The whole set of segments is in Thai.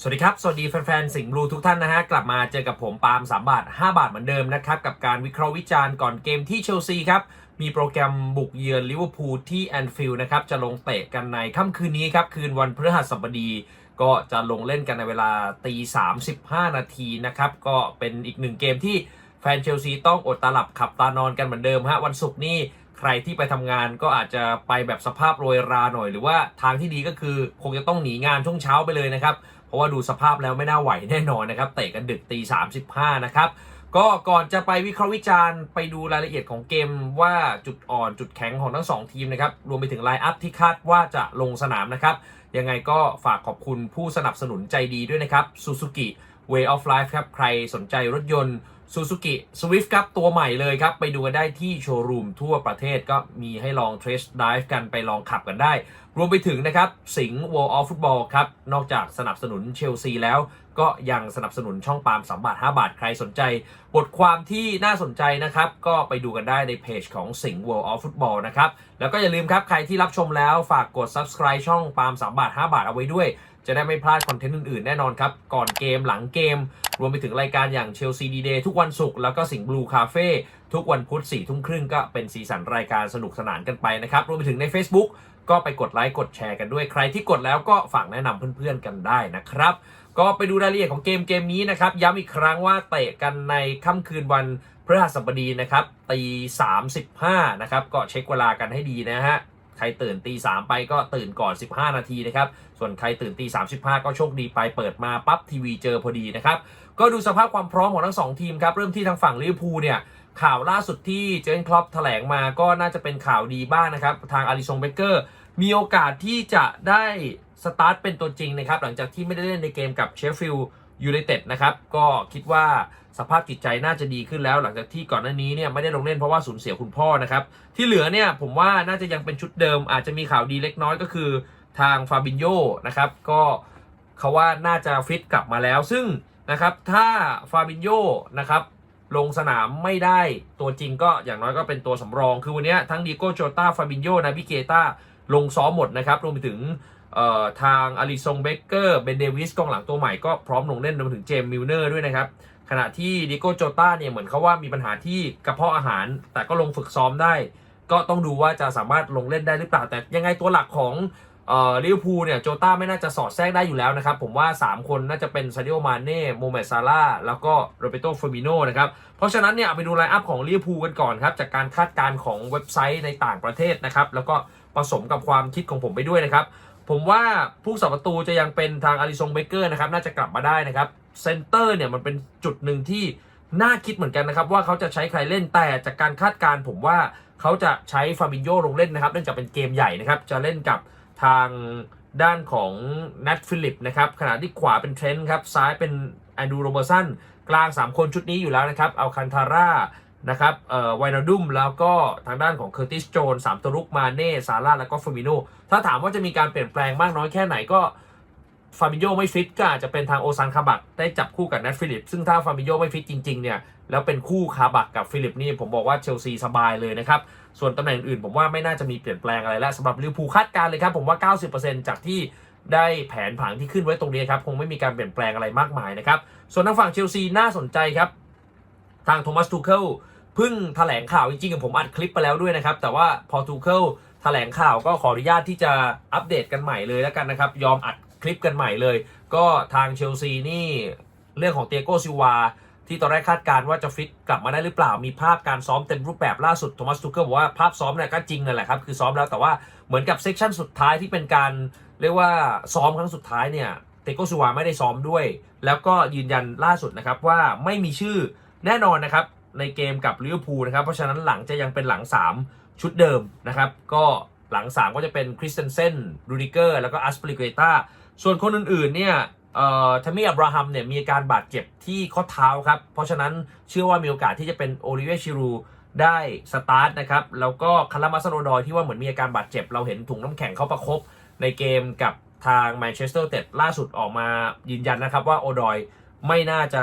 สวัสดีครับ สวัสดีแฟนๆ สิงห์บลูทุกท่านนะฮะ กลับมาเจอกับผมปาล์ม3บาท 5 บาทเหมือนเดิมนะครับ กับการวิเคราะห์วิจารณ์ก่อนเกมที่เชลซีครับ มีโปรแกรมบุกเยือนลิเวอร์พูลที่แอนฟิลด์นะครับ จะลงเตะกันในค่ำคืนนี้ครับ คืนวันพฤหัสบดี ก็จะลงเล่นกันในเวลาตี35นาทีนะครับ ก็เป็นอีกหนึ่งเกมที่แฟนเชลซีต้องอดตาหลับขับตานอนกันเหมือนเดิมฮะวันศุกร์นี่ใครที่ไปทำงานก็อาจจะไปแบบสภาพโรยราหน่อย หรือว่าทางที่ดีก็คือคงจะต้องหนีงานช่วงเช้าไปเลยนะครับ เพราะว่าดูสภาพแล้วไม่น่าไหวแน่นอนนะครับ เตะกันดึกตี35นะครับก็ก่อนจะไปวิเคราะห์วิจารณ์ไปดูรายละเอียดของเกมว่าจุดอ่อนจุดแข็งของทั้งสองทีมนะครับ รวมไปถึงไลน์อัพที่คาดว่าจะลงสนามนะครับ ยังไงก็ฝากขอบคุณผู้สนับสนุนใจดีด้วยนะครับ Suzuki Way of Life ครับ ใครสนใจรถยนต์ Suzuki Swift ครับ ตัวใหม่เลยครับ ไปดูกันได้ที่โชว์รูมทั่วประเทศก็มีให้ลอง Test Drive กันไปลองขับกันได้ รวมไปถึงนะครับ สิงห์ World of Football ครับ นอกจากสนับสนุนเชลซีแล้ว ก็ยังสนับสนุนช่องปาล์ม3บาท 5 บาท ใครสนใจ บทความที่น่าสนใจนะครับ ก็ไปดูกันได้ในเพจของสิงห์ World of Football นะครับแล้วก็อย่าลืมครับใครที่รับชมแล้วฝากกด subscribe ช่องปาล์ม3บาท 5 บาทเอาไว้ด้วย จะได้ไม่พลาดคอนเทนต์อื่นๆ แน่นอนครับ ก่อนเกมหลังเกม รวมไปถึงรายการอย่างเชลซีดีเดย์ทุกวันศุกร์แล้วก็สิงห์บลูคาเฟ่ทุกวันพุธสี่ทุ่มครึ่งก็เป็นสีสันรายการสนุกสนานกันไปนะครับ รวมไปถึงใน Facebook ก็ไปกดไลค์กดแชร์กันด้วยใครที่กดแล้วก็ฝากแนะนำเพื่อนๆกันได้นะครับ ก็ไปดูรายละเอียดของเกมเกมนี้นะครับ ย้ำอีกครั้งว่าเตะกันในค่ำคืนวันพฤหัสบดีนะครับตี35นะครับก็เช็คเวลากันให้ดีนะฮะ ใครตื่นตีสามไปก็ตื่นก่อน 15 นาทีนะครับ ส่วนใครตื่นตี35ก็โชคดีไปเปิดมาปั๊บทีวีเจอพอดีนะครับ ก็ดูสภาพความพร้อมของทั้งสองทีมครับ เริ่มที่ทางฝั่งลิเวอร์พูลเนี่ยข่าวล่าสุดที่เจนคลอปแถลงมาก็น่าจะเป็นข่าวดีบ้างนะครับ ทางอาริซงเบเกอร์มีโอกาสที่จะได้สตาร์ทเป็นตัวจริงนะครับ หลังจากที่ไม่ได้เล่นในเกมกับเชฟฟิลด์ ยูไนเต็ดนะครับก็คิดว่าสภาพจิตใจน่าจะดีขึ้นแล้ว หลังจากที่ก่อนหน้านี้เนี่ยไม่ได้ลงเล่นเพราะว่าสูญเสียคุณพ่อนะครับที่เหลือเนี่ยผมว่าน่าจะยังเป็นชุดเดิม อาจจะมีข่าวดีเล็กน้อยก็คือทางฟาบินโยนะครับก็เขาว่าน่าจะฟิตกลับมาแล้ว ซึ่งนะครับถ้าฟาบินโยนะครับลงสนามไม่ได้ตัวจริงก็อย่างน้อยก็เป็นตัวสำรอง คือวันนี้ทั้งดีโก้โจตาฟาบินโยนาบิเกตาลงซ้อมหมดนะครับรวมไปถึง ทางอาริซงเบเกอร์เบนเดวิสกองหลังตัวใหม่ก็พร้อมลงเล่นรวมถึงเจมส์มิลเนอร์ด้วยนะครับ ขณะที่ดิโก้โจต้าเนี่ยเหมือนเขาว่ามีปัญหาที่กระเพาะอาหาร แต่ก็ลงฝึกซ้อมได้ ก็ต้องดูว่าจะสามารถลงเล่นได้หรือเปล่า แต่ยังไงตัวหลักของลิเวอร์พูลเนี่ยโจต้าไม่น่าจะสอดแทรกได้อยู่แล้วนะครับ ผมว่า 3 คนน่าจะเป็นซาดิโอมาเน่โมเมดซาร่าแล้วก็โรเบโตเฟอร์มิโนนะครับ เพราะฉะนั้นเนี่ยไปดูไลน์อัพของลิเวอร์พูลกันก่อนครับ จากการคาดการณ์ของเว็บไซต์ในต่างประเทศนะครับ แล้วก็ผสมกับความคิดของผมไปด้วยนะครับ ผมว่าผู้สับประตูจะยังเป็นทางอาริซงเบเกอร์นะครับน่าจะกลับมาได้นะครับเซนเตอร์เนี่ยมันเป็นจุดหนึ่งที่น่าคิดเหมือนกันนะครับ ว่าเขาจะใช้ใครเล่นแต่จากการคาดการณ์ผมว่าเขาจะใช้ฟาบินโยลงเล่นนะครับเนื่องจากเป็นเกมใหญ่นะครับจะเล่นกับทางด้านของนัทฟิลิปนะครับขณะที่ขวาเป็นเทรนต์ครับซ้ายเป็นแอนดูโรเบอร์สันกลาง 3 คนชุดนี้อยู่แล้วนะครับเอาคันทาร่า นะครับเอ่อไวนาดุมแล้วก็ทางด้านของเคอร์ติสโจนสามตัวรุกมาเน่ซาร่าแล้วก็ฟาบิโนถ้าถามว่าจะมีการเปลี่ยนแปลงมากน้อยแค่ไหนก็ฟาบิโยไม่ฟิตก็อาจจะเป็นทางโอซานคาบักได้จับคู่กับนัทฟิลิป ซึ่งถ้าฟาบิโยไม่ฟิตจริงๆเนี่ยแล้วเป็นคู่คาบักกับฟิลิปนี่ผมบอกว่าเชลซีสบายเลยนะครับ ส่วนตำแหน่งอื่นผมว่าไม่น่าจะมีเปลี่ยนแปลงอะไรแล้วสำหรับลิวพูคาดการเลยครับผมว่า 90%จากที่ได้แผนผังที่ขึ้นไว้ตรงนี้ครับคงไม่มีการเปลี่ยนแปลงอะไรมากมายนะครับส่วนทางฝั่งเชลซีน่าสนใจครับ ทางโทมัสทูเคิลเพิ่งแถลงข่าวจริงๆกับผมอัดคลิปไปแล้วด้วยนะครับ แต่ว่าพอทูเคิลแถลงข่าวก็ขออนุญาตที่จะอัปเดตกันใหม่เลยแล้วกันนะครับ ยอมอัดคลิปกันใหม่เลย ก็ทางเชลซีนี่เรื่องของเตียโกซิวาที่ตอนแรกคาดการณ์ว่าจะฟิตกลับมาได้หรือเปล่า มีภาพการซ้อมเต็มรูปแบบล่าสุดโทมัสทูเคิลบอกว่าภาพซ้อมเนี่ยก็จริงนั่นแหละครับ คือซ้อมแล้วแต่ว่าเหมือนกับเซกชันสุดท้ายที่เป็นการเรียกว่าซ้อมครั้งสุดท้ายเนี่ยเตยโกซิวาไม่ได้ซ้อมด้วย แล้วก็ยืนยันล่าสุดนะครับว่าไม่มีชื่อ แน่นอนนะครับในเกมกับลิเวอร์พูลนะครับ เพราะฉะนั้นหลังจะยังเป็นหลัง 3 ชุดเดิมนะครับ ก็หลัง 3 ก็จะเป็นคริสเตนเซนรูดิเกอร์แล้วก็อัสปริเกตาส่วนคนอื่นๆเนี่ยเอ่อทามี่อับราฮัมเนี่ยมีอาการบาดเจ็บที่ข้อเท้าครับ เพราะฉะนั้นเชื่อว่ามีโอกาสที่จะเป็นโอลิเวชิรูได้สตาร์ทนะครับ แล้วก็คารามาสโนดอยที่ว่าเหมือนมีอาการบาดเจ็บ เราเห็นถุงน้ำแข็งเขาประคบในเกมกับทางแมนเชสเตอร์เต็ดล่าสุดออกมายืนยันนะครับว่าโอดอยไม่น่าจะ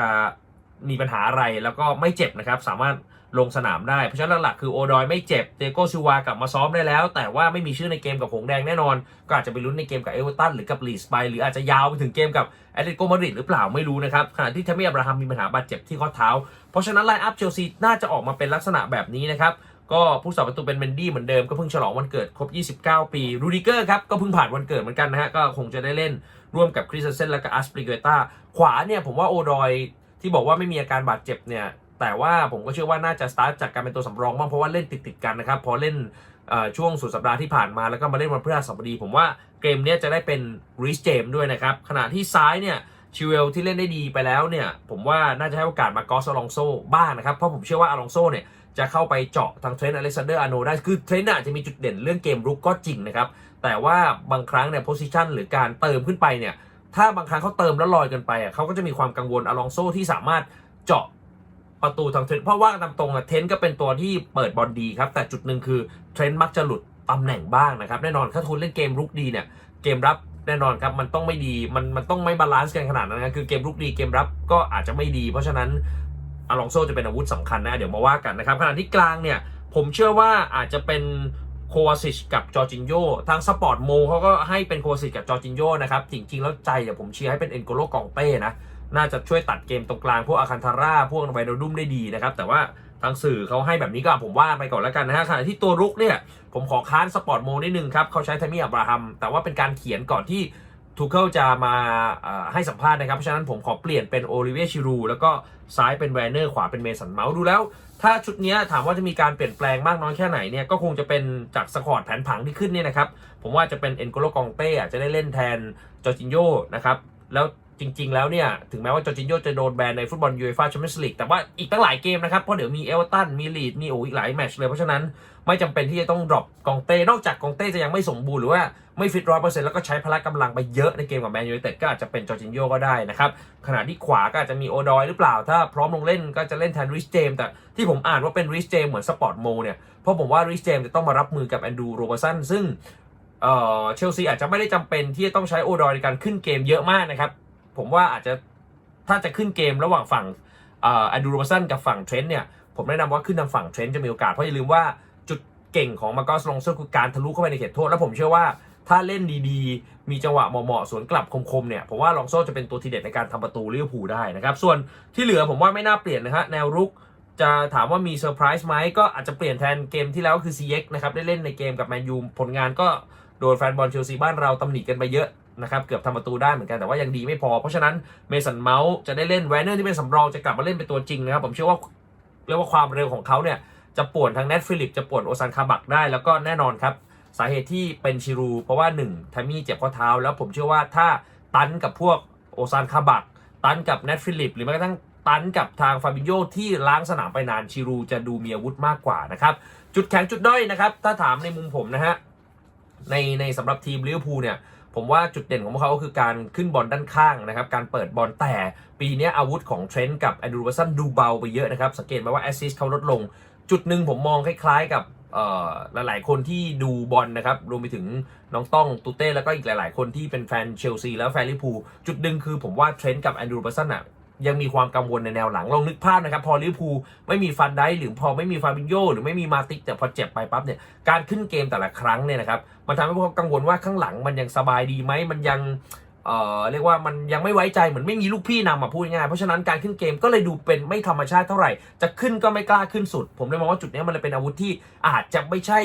มีปัญหาอะไรแล้วก็ไม่เจ็บนะครับ สามารถลงสนามได้ เพราะฉะนั้นหลักๆคือโอดอยไม่เจ็บเตโกซิวากลับมาซ้อมได้แล้ว แต่ว่าไม่มีชื่อในเกมกับหงแดงแน่นอน ก็อาจจะไปลุ้นในเกมกับเอเวอเรตันหรือกับลีสไปหรืออาจจะยาวไปถึงเกมกับแอตเลติโกมาดริดหรือเปล่าไม่รู้นะครับขณะที่เทมี่อับราฮัมมีปัญหาบาดเจ็บที่ข้อเท้า เพราะฉะนั้นไลน์อัพเชลซีน่าจะออกมาเป็นลักษณะแบบนี้นะครับก็ผู้สาประตูเป็นเมนดี้เหมือนเดิมก็เพิ่งฉลองวันเกิดครบ 29 ปีรูดิเกอร์ครับก็เพิ่งผ่านวันเกิดเหมือนกันนะฮะก็คงจะได้เล่นร่วมกับคริสเซนและก็อัสปริเกตาขวาเนี่ยผมว่าโอดอย ที่บอกว่าไม่มีอาการบาดเจ็บเนี่ยแต่ว่าผมก็เชื่อว่าน่าจะสตาร์ทจากการเป็นตัวสำรองบ้างเพราะว่าเล่นติดๆกันนะครับพอเล่นช่วงสุดสัปดาห์ที่ผ่านมาแล้วก็มาเล่นวันพฤหัสบดี ผมว่าเกมนี้จะได้เป็นริสเจมด้วยนะครับขณะที่ซ้ายเนี่ยชิเวลที่เล่นได้ดีไปแล้วเนี่ยผมว่าน่าจะให้โอกาสมากอสอลองโซบ้างนะครับเพราะผมเชื่อว่าอลองโซเนี่ยจะเข้าไปเจาะทางเทรนต์อเล็กซานเดอร์อาโนได้คือเทรนต์อาจจะมีจุดเด่นเรื่องเกมรุกก็จริงนะครับแต่ว่าบางครั้งเนี่ยโพซิชันหรือการเติมขึ้นไปเนี่ย ถ้าบางครั้งเขาเติมแล้วลอยกินไปอะเขาก็จะมีความกังวลอลองโซที่สามารถเจาะประตูทางเทรนต์เพราะว่าตามตรงอะเทรนต์ก็เป็นตัวที่เปิดบอลดีครับ แต่จุดหนึ่งคือเทรนต์มักจะหลุดตำแหน่งบ้างนะครับ แน่นอนถ้าคุณเล่นเกมรุกดีเนี่ยเกมรับแน่นอนครับมันต้องไม่ดีมันมันต้องไม่บาลานซ์กันขนาดนั้นนะคือเกมรุกดีเกมรับก็อาจจะไม่ดี เพราะฉะนั้นอลองโซจะเป็นอาวุธสำคัญนะเดี๋ยวมาว่ากันนะครับขณะที่กลางเนี่ยผมเชื่อว่าอาจจะเป็น โควาซิชกับจอร์จินโยทางสปอร์ตโมเขาก็ให้เป็นโควาซิชกับจอร์จินโยนะครับ จริง ๆ แล้วใจเดี๋ยวผมเชียร์ให้เป็นเอ็นโกโลกองเต้นะ น่าจะช่วยตัดเกมตรงกลาง พวกอาคันทาร่า พวกไวโดดุมได้ดีนะครับ แต่ว่าทางสื่อเขาให้แบบนี้ก็ผมว่าไปก่อนแล้วกันนะฮะขณะที่ตัวรุกเนี่ย ผมขอค้านสปอร์ตโมนิดนึงครับเขาใช้เทมี่อับราฮัมแต่ว่าเป็นการเขียนก่อนที่ ทูเคิลจะมาให้สัมภาษณ์นะครับ เพราะฉะนั้นผมขอเปลี่ยนเป็นโอลิเวียชิรูแล้วก็ซ้ายเป็นแวนเนอร์ขวาเป็นเมสันเมาส์ดูแล้ว ถ้าชุดนี้ถามว่าจะมีการเปลี่ยนแปลงมากน้อยแค่ไหนเนี่ยก็คงจะเป็นจากสกอร์แผนผังที่ขึ้นเนี่ยนะครับ ผมว่าจะเป็นเอ็นโกโลกองเต้จจะได้เล่นแทนจอร์จินโยนะครับแล้ว จริง ๆ แล้วเนี่ย ถึงแม้ว่าจอร์จินโยจะโดนแบนในฟุตบอลยูเอฟ่าแชมเปี้ยนส์ลีกแต่ว่าอีกตั้งหลายเกมนะครับ เพราะเดี๋ยวมีเอเวอร์ตันมีลีดมีโออีกหลายแมตช์เลย เพราะฉะนั้นไม่จำเป็นที่จะต้องดรอปกองเต้ นอกจากกองเต้จะยังไม่สมบูรณ์หรือว่าไม่ฟิตร้อยเปอร์เซ็นต์แล้วก็ใช้พละกำลังไปเยอะในเกมกับแมนยูไนเต็ดก็อาจจะเป็นจอร์จินโยก็ได้นะครับขณะที่ขวาก็อาจจะมีโอดอยหรือเปล่า ถ้าพร้อมลงเล่นก็จะเล่นแทนริชเจมแต่ที่ผมอ่านว่าเป็นริชเจมเหมือนสปอร์ตโมเนี่ยเพราะผมว่าริชเจมจะต้องมารับมือกับแอนดูโรเบอร์สันซึ่งเออเชลซีอาจจะไม่ได้จำเป็นที่จะต้องใช้โอดอยในการขึ้นเกมเยอะมากนะครับ ผมว่าอาจจะถ้าจะขึ้นเกมระหว่างฝั่งอ่อแอนดูโรบสันกับฝั่งเทรนต์เนี่ยผมแนะนำว่าขึ้นทางฝั่งเทรนต์จะมีโอกาส เพราะอย่าลืมว่าจุดเก่งของมาร์กอสลองโซคือการทะลุเข้าไปในเขตโทษ แล้วผมเชื่อว่าถ้าเล่นดีๆ มีจังหวะเหมาะๆสวนกลับคมๆเนี่ยผมว่าลองโซ่จะเป็นตัวทีเด็ดในการทำประตูลิเวอร์พูลได้นะครับส่วนที่เหลือผมว่าไม่น่าเปลี่ยนนะฮะแนวรุกจะถามว่ามีเซอร์ไพรส์ไหมก็อาจจะเปลี่ยนแทนเกมที่แล้วคือ CX นะครับได้เล่นในเกมกับแมนยูผลงานก็โดนแฟนบอลเชลซีบ้านเราตำหนิกันไปเยอะ นะครับเกือบทำประตูได้เหมือนกันแต่ว่ายังดีไม่พอ เพราะฉะนั้นเมสันเมาส์จะได้เล่นแวนเนอร์ที่เป็นสำรองจะกลับมาเล่นเป็นตัวจริงนะครับผมเชื่อว่าเรียกว่าความเร็วของเขาเนี่ยจะป่วนทางเนทฟิลิปจะป่วนโอซันคาบักได้แล้วก็แน่นอนครับสาเหตุที่เป็นชิรู เพราะว่า1ทามี่เจ็บข้อเท้า แล้วผมเชื่อว่าถ้าตันกับพวกโอซานคาบัก ตันกับเนทฟิลิป หรือแม้กระทั่งตันกับทางฟาบิโยที่ล้างสนามไปนานชิรูจะดูมีอาวุธมากกว่านะครับ จุดแข็งจุดด้อยนะครับ ถ้าถามในมุมผมนะฮะในในสำหรับทีมลิเวอร์พูลเนี่ย ผมว่าจุดเด่นของพวกเขาก็คือการขึ้นบอลด้านข้างนะครับ การเปิดบอลแต่ปีนี้อาวุธของเทรนต์กับแอนดูเวอร์สันดูเบาไปเยอะนะครับ สังเกตไหมว่าแอสซิสเขาลดลง จุดหนึ่งผมมองคล้ายๆกับหลายๆ คนที่ดูบอลนะครับ รวมไปถึงน้องต้องตูเต้แล้วก็อีกหลาย ๆ คนที่เป็นแฟนเชลซีแล้วแฟนลิปูจุดหนึ่งคือผมว่าเทรนต์กับแอนดรูเวอร์สันอะ ยังมีความกังวลในแนวหลังลองนึกภาพนะครับ พอลิเวอร์พูลไม่มีฟันได้หรือพอไม่มีฟาบินโยหรือไม่มีมาติกแต่พอเจ็บไปปั๊บเนี่ยการขึ้นเกมแต่ละครั้งเนี่ยนะครับมันทำให้พวกเขากังวลว่าข้างหลังมันยังสบายดีไหมมันยังเอ่อเรียกว่ามันยังไม่ไว้ใจเหมือนไม่มีลูกพี่นำมาพูดง่ายเพราะฉะนั้นการขึ้นเกมก็เลยดูเป็นไม่ธรรมชาติเท่าไหร่ จะขึ้นก็ไม่กล้าขึ้นสุด ผมเลยมองว่าจุดนี้มันเลยเป็นอาวุธที่อาจจะไม่ใช่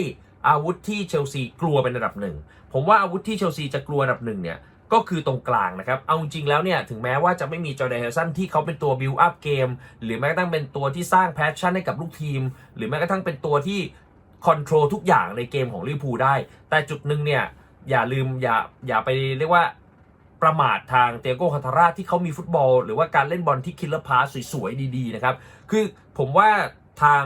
อาวุธที่เชลซีกลัวเป็นระดับหนึ่งผมว่าอาวุธที่เชลซีจะกลัวระดับหนึ่งเนี่ย ก็คือตรงกลางนะครับ เอาจริงแล้วเนี่ย ถึงแม้ว่าจะไม่มีจอร์แดนเฮลสันที่เขาเป็นตัวบิวอัพเกมหรือแม้กระทั่งเป็นตัวที่สร้างแพชชั่นให้กับลูกทีม หรือแม้กระทั่งเป็นตัวที่คอนโทรลทุกอย่างในเกมของลิเวอร์พูลได้ แต่จุดหนึ่งเนี่ยอย่าลืมอย่าอย่าไปเรียกว่าประมาททางเตียโกคาทาร่าที่เขามีฟุตบอล หรือว่าการเล่นบอลที่คิลเลอร์พาสสวยๆ ดีๆ นะครับ คือผมว่าทาง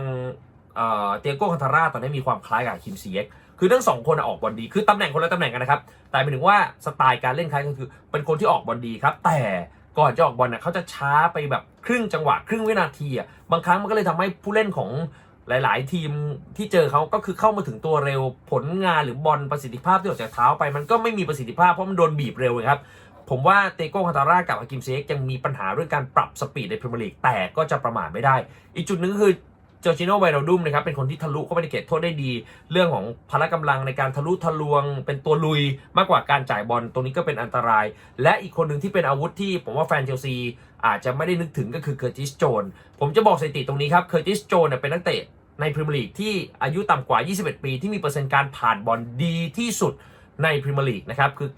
เตียโกคาทาร่าตอนนี้มีความคล้ายกับคิมซีเอ็ก คือทั้งสองคนออกบอลดี คือตำแหน่งคนละตำแหน่งกันนะครับ แต่หมายถึงว่าสไตล์การเล่นคล้ายกันคือ เป็นคนที่ออกบอลดีครับ แต่ก่อนจะออกบอลเนี่ยเขาจะช้าไปแบบครึ่งจังหวะ ครึ่งวินาทีอะ บางครั้งมันก็เลยทำให้ผู้เล่นของหลาย ๆ ทีมที่เจอเขาก็คือเข้ามาถึงตัวเร็ว ผลงานหรือบอลประสิทธิภาพที่ออกจากเท้าไป มันก็ไม่มีประสิทธิภาพเพราะมันโดนบีบเร็วครับ ผมว่าเตโก้คาตาร่ากับอากิมเซกยังมีปัญหาเรื่องการปรับสปีดในพรีเมียร์ลีกแต่ก็จะประมาทไม่ได้ อีกจุดหนึ่งคือ จอร์จิโนไวโนดุมนะครับเป็นคนที่ทะลุเข้าไปในเขตโทษได้ดี เรื่องของพละกำลังในการทะลุทะลวง เป็นตัวลุยมากกว่าการจ่ายบอลตรงนี้ก็เป็นอันตราย และอีกคนหนึ่งที่เป็นอาวุธที่ผมว่าแฟนเชลซีอาจจะไม่ได้นึกถึงก็คือเคอร์ติสโจนผมจะบอกสถิติตรงนี้ครับเคอร์ติสโจนเนี่ยเป็นนักเตะในพรีเมียร์ลีกที่อายุต่ำกว่า 21 ปี ที่มีเปอร์เซ็นต์การผ่านบอลดีที่สุดในพรีเมียร์ลีกนะครับคือ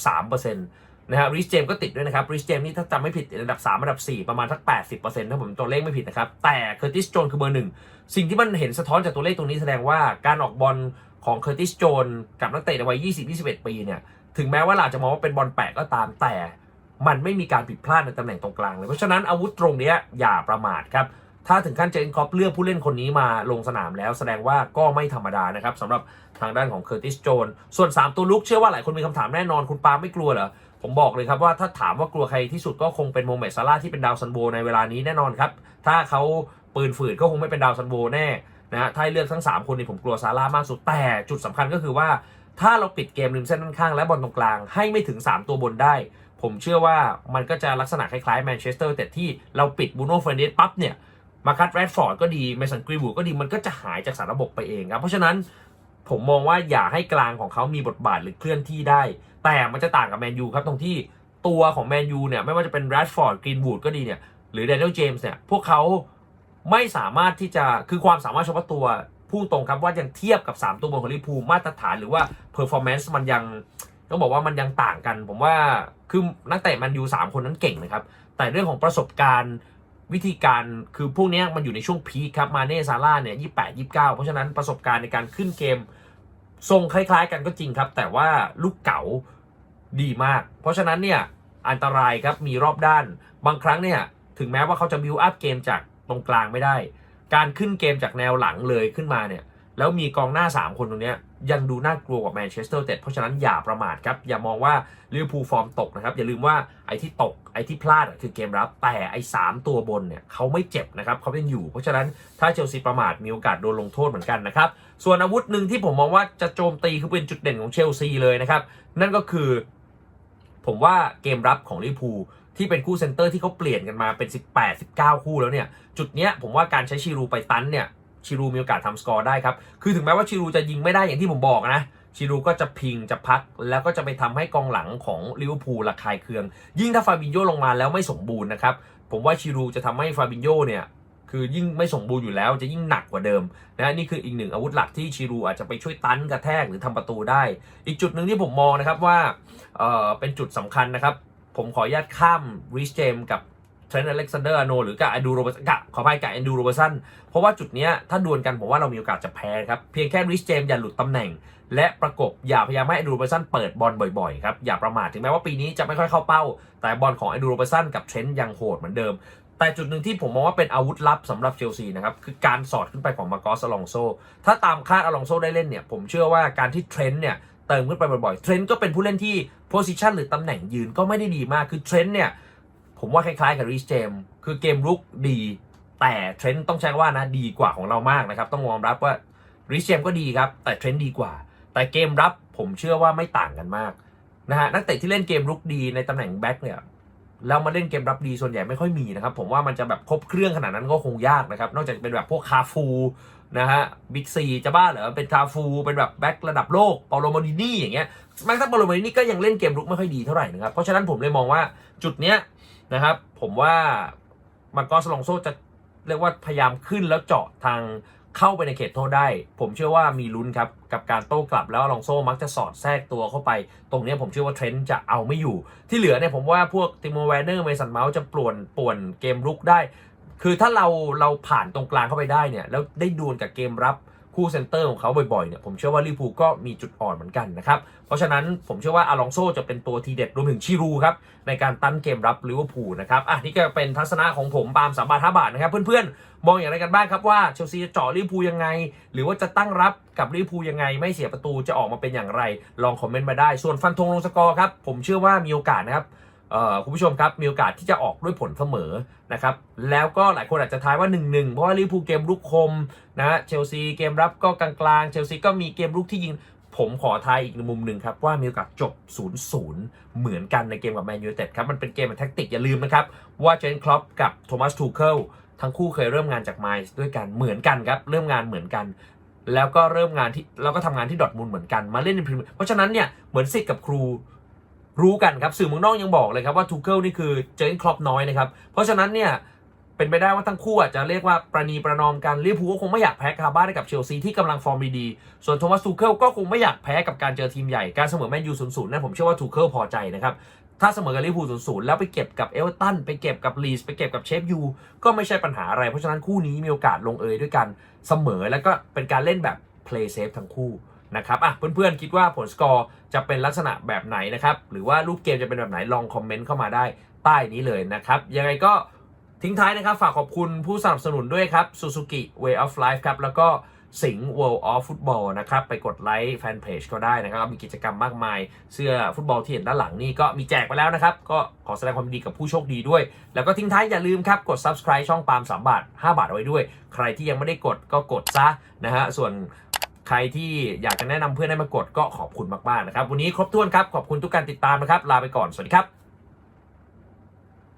93% นะฮะริสเจมก็ติดด้วยนะครับริสเจมนี่ถ้าจำไม่ผิดอันดับ 3 อันดับ 4 ประมาณทัก 80%ถ้าผมตัวเลขไม่ผิดนะครับ แต่เคอร์ติสโจนคือเบอร์หนึ่งสิ่งที่มันเห็นสะท้อนจากตัวเลขตรงนี้แสดงว่าการออกบอลของเคอร์ติสโจนกับนักเตะในวัย 20-21 ปีเนี่ยถึงแม้ว่าเราจะมองว่าเป็นบอลแปลกก็ตามแต่มันไม่มีการผิดพลาดในตำแหน่งตรงกลางเลย เพราะฉะนั้นอาวุธตรงนี้อย่าประมาทครับ ถ้าถึงขั้นเจนคอปเลือกผู้เล่นคนนี้มาลงสนามแล้ว แสดงว่าก็ไม่ธรรมดานะครับสำหรับทางด้านของเคอร์ติสโจนส่วน 3 ตัวลุกเชื่อว่าหลายคนมีคำถามแน่นอนคุณปาไม่กลัวเหรอ ผมบอกเลยครับว่าถ้าถามว่ากลัวใครที่สุดก็คงเป็นโมเมดซาร่าที่เป็นดาวซันโบในเวลานี้แน่นอนครับ ถ้าเขาปืนฝืดก็คงไม่เป็นดาวซันโบแน่นะฮะถ้าเลือกทั้ง 3 คนนี่ผมกลัวซาร่ามากสุดแต่จุดสำคัญก็คือว่า ถ้าเราปิดเกมริมเส้นข้างและบอลตรงกลางให้ไม่ถึง 3 ตัวบนได้ ผมเชื่อว่ามันก็จะลักษณะคล้ายๆแมนเชสเตอร์แต่ที่เราปิดบูโน่เฟรนเดสปั๊บเนี่ยมาคัตแรดฟอร์ดก็ดีเมสันกรีวูก็ดีมันก็จะหายจากสารระบบไปเองครับเพราะฉะนั้น ผมมองว่าอย่าให้กลางของเขามีบทบาทหรือเคลื่อนที่ได้ แต่มันจะต่างกับแมนยูครับตรงที่ตัวของแมนยูเนี่ยไม่ว่าจะเป็นแรดฟอร์ดกรีนวูดก็ดีเนี่ยหรือแดเนียลเจมส์เนี่ยพวกเขาไม่สามารถที่จะคือความสามารถเฉพาะตัวพูดตรงครับว่ายังเทียบกับ 3 ตัวบนของลิพูมาตรฐานหรือว่าเพอร์ฟอร์แมนซ์มันยังต้องบอกว่ามันยังต่างกัน ผมว่าคือนักเตะแมนยูสามคนนั้นเก่งนะครับ แต่เรื่องของประสบการณ์ วิธีการคือพวกนี้มันอยู่ในช่วงพีคครับมาเน่ซาร่าเนี่ยยี่แปดยี่เก้าเพราะฉะนั้นประสบการณ์ในการขึ้นเกม ทรงคล้ายๆ กันก็จริงครับ แต่ว่าลูกเก๋าดีมาก เพราะฉะนั้นเนี่ยอันตรายครับมีรอบด้าน บางครั้งเนี่ยถึงแม้ว่าเขาจะบิวอัพเกมจากตรงกลางไม่ได้ การขึ้นเกมจากแนวหลังเลยขึ้นมาเนี่ยแล้วมีกองหน้า 3 คนตรงเนี้ย ยังดูน่ากลัวกว่าแมนเชสเตอร์แต่เพราะฉะนั้นอย่าประมาทครับ อย่ามองว่าลิเวอร์พูลฟอร์มตกนะครับ อย่าลืมว่าไอ้ที่ตกไอ้ที่พลาดคือเกมรับ แต่ไอ้สามตัวบนเนี่ยเขาไม่เจ็บนะครับเขายังอยู่ เพราะฉะนั้นถ้าเชลซีประมาทมีโอกาสโดนลงโทษเหมือนกันนะครับ ส่วนอาวุธหนึ่งที่ผมมองว่าจะโจมตีคือเป็นจุดเด่นของเชลซีเลยนะครับนั่นก็คือ ผมว่าเกมรับของลิเวอร์พูลที่เป็นคู่เซนเตอร์ที่เขาเปลี่ยนกันมาเป็น 18 19 คู่แล้วเนี่ยจุดเนี้ยผมว่าการใช้ชิรูไปตันเนี่ย ชิรูมีโอกาสทำสกอร์ได้ครับ คือถึงแม้ว่าชิรูจะยิงไม่ได้อย่างที่ผมบอกนะชิรูก็จะพิงจะพัก แล้วก็จะไปทำให้กองหลังของลิเวอร์พูลระคายเคือง ยิ่งถ้าฟาบินโยลงมาแล้วไม่สมบูรณ์นะครับ ผมว่าชิรูจะทำให้ฟาบินโยเนี่ยคือยิ่งไม่สมบูรณ์อยู่แล้วจะยิ่งหนักกว่าเดิมนะนี่คืออีกหนึ่งอาวุธหลักที่ชิรูอาจจะไปช่วยตันกระแทกหรือทำประตูได้ อีกจุดหนึ่งที่ผมมองนะครับว่าเออเป็นจุดสำคัญนะครับ ผมขออนุญาตข้ามริชเจมกับ เทรนต์อเล็กซานเดอร์อโนหรือกับอดูโรเบสันขออภัยกับแอนดูโรเบสันเพราะว่าจุดนี้ถ้าดวลกันผมว่าเรามีโอกาสจะแพ้ครับ เพียงแค่ริชเจมอย่าหลุดตำแหน่ง และประกบอย่าพยายามให้แอนดูโรเบสันเปิดบอลบ่อยๆครับอย่าประมาทถึงแม้ว่าปีนี้จะไม่ค่อยเข้าเป้า แต่บอลของแอนดูโรเบสันกับเทรนต์ยังโหดเหมือนเดิมแต่จุดหนึ่งที่ผมมองว่าเป็นอาวุธลับสำหรับเชลซีนะครับ คือการสอดขึ้นไปของมาโกสอลองโซ ถ้าตามคาดอลองโซได้เล่นเนี่ย ผมเชื่อว่าการที่เทรนต์เนี่ย เติมขึ้นไปบ่อยๆ เทรนต์ก็เป็นผู้เล่นที่โพซิชันหรือตำแหน่งยืนก็ไม่ได้ดีมากคือเทรนต์เนี่ย ผมว่าคล้ายๆกับรีสเจมคือเกมรุกดี แต่เทรนต์ต้องใช้ว่านะดีกว่าของเรามากนะครับ ต้องยอมรับว่ารีสเจมก็ดีครับ แต่เทรนต์ดีกว่า แต่เกมรับผมเชื่อว่าไม่ต่างกันมากนะฮะนักเตะที่เล่นเกมรุกดีในตำแหน่งแบ็คเนี่ยแล้วมาเล่นเกมรับดีส่วนใหญ่ไม่ค่อยมีนะครับ ผมว่ามันจะแบบครบเครื่องขนาดนั้นก็คงยากนะครับ นอกจากเป็นแบบพวกคาฟูนะฮะบิ๊กซีจะบ้าเหรอเป็นคาฟูเป็นแบบแบ็คระดับโลกเปาโลมาดินี่อย่างเงี้ยแม้กระทั่งเปาโลมาดินี่ก็ยังเล่นเกมรุกไม่ค่อยดีเท่าไหร่นะครับเพราะฉะนั้นผมเลยมองว่าจุดเนี้ย นะครับ ผมว่ามาโกสลองโซจะเรียกว่าพยายามขึ้นแล้วเจาะทางเข้าไปในเขตโทษได้ ผมเชื่อว่ามีลุ้นครับ กับการโต้กลับแล้วลองโซ่มักจะสอดแทรกตัวเข้าไป ตรงนี้ผมเชื่อว่าเทรนด์จะเอาไม่อยู่ ที่เหลือเนี่ยผมว่าพวกติโมแวนเนอร์เมสันเมาส์จะป่วนป่วนเกมรุกได้ คือถ้าเราเราผ่านตรงกลางเข้าไปได้เนี่ย แล้วได้ดวลกับเกมรับ คู่เซนเตอร์ของเขาบ่อยๆเนี่ยผมเชื่อว่าลิเวอร์พูก็มีจุดอ่อนเหมือนกันนะครับ เพราะฉะนั้นผมเชื่อว่าอาลองโซจะเป็นตัวทีเด็ดรวมถึงชิรูครับ ในการตั้นเกมรับลิเวอร์พูลนะครับอะนี่ก็เป็นทัศนะของผมปาล์มสามบาทห้าบาทนะครับเพื่อนๆ มองอย่างไรกันบ้างครับว่าเชลซีจะเจาะลิเวอร์พูลยังไง หรือว่าจะตั้งรับกับลิเวอร์พูลยังไง ไม่เสียประตูจะออกมาเป็นอย่างไร ลองคอมเมนต์มาได้ส่วนฟันธงลงสกอร์ครับผมเชื่อว่ามีโอกาสนะครับ คุณผู้ชมครับมีโอกาสที่จะออกด้วยผลเสมอนะครับแล้วก็หลายคนอาจจะทายว่า 1-1 เพราะว่าลิเวอร์พูลเกมรุกคมนะเชลซีเกมรับก็กลางๆเชลซีก็มีเกมรุกที่ยิงผมขอทายอีกมุมหนึ่งครับ ว่ามีโอกาสจบ 0-0 เหมือนกันในเกมกับแมนยูเต็ดครับ มันเป็นเกมแบบแท็กติกอย่าลืมนะครับ ว่าเจนคลอปกับโทมัสทูเคิลทั้งคู่เคยเริ่มงานจากไมซ์ด้วยกันเหมือนกันครับ เริ่มงานเหมือนกัน แล้วก็เริ่มงานที่แล้วก็ทำงานที่ดอทมุนด์เหมือนกันมาเล่นในพรีเมียร์เพราะฉะนั้นเนี่ยเหมือนสิทธิ์กับครู รู้กันครับสื่อเมืองนอกยังบอกเลยครับว่าทูเกิลนี่คือเจอร์เกนคลอปน้อยนะครับ เพราะฉะนั้นเนี่ยเป็นไปได้ว่าทั้งคู่อาจจะเรียกว่าประนีประนอมกันลิเวอร์พูลก็คงไม่อยากแพ้คาบ้านให้กับเชลซีที่กำลังฟอร์มดีๆส่วนโทมัสทูเคิลก็คงไม่อยากแพ้กับการเจอทีมใหญ่การเสมอแมนยูศูนย์ศูนย์นั่นผมเชื่อว่าทูเคิลพอใจนะครับถ้าเสมอกับลิเวอร์พูลศูนย์ศูนย์แล้วไปเก็บกับเอเวอร์ตันไปเก็บกับลีสไปเก็บกับเชฟยูก็ไม่ใช่ปัญหาอะไร เพราะฉะนั้นคู่นี้มีโอกาสลงเอยด้วยกันเสมอแล้วก็เป็นการเล่นแบบ play safe ทั้งคู่ นะครับอะเพื่อนๆคิดว่าผลสกอร์จะเป็นลักษณะแบบไหนนะครับหรือว่ารูปเกมจะเป็นแบบไหนลองคอมเมนต์เข้ามาได้ใต้นี้เลยนะครับยังไงก็ทิ้งท้ายนะครับ ฝากขอบคุณผู้สนับสนุนด้วยครับ Suzuki Way of Life ครับ แล้วก็สิงห์ World of Football นะครับ ไปกดไลค์แฟนเพจก็ได้นะครับ มีกิจกรรมมากมาย เสื้อฟุตบอลที่เห็นด้านหลังนี่ก็มีแจกไปแล้วนะครับ ก็ขอแสดงความดีกับผู้โชคดีด้วย แล้วก็ทิ้งท้ายอย่าลืมครับ กด subscribe ช่องปาล์ม3บาท 5 บาทเอาไว้ด้วย ใครที่ยังไม่ได้กดก็กดซะนะฮะส่วน ใครที่อยากจะแนะนำเพื่อนให้มากดก็ขอบคุณมากๆนะครับ วันนี้ครบถ้วนครับ ขอบคุณทุกการติดตามนะครับ ลาไปก่อน สวัสดีครับ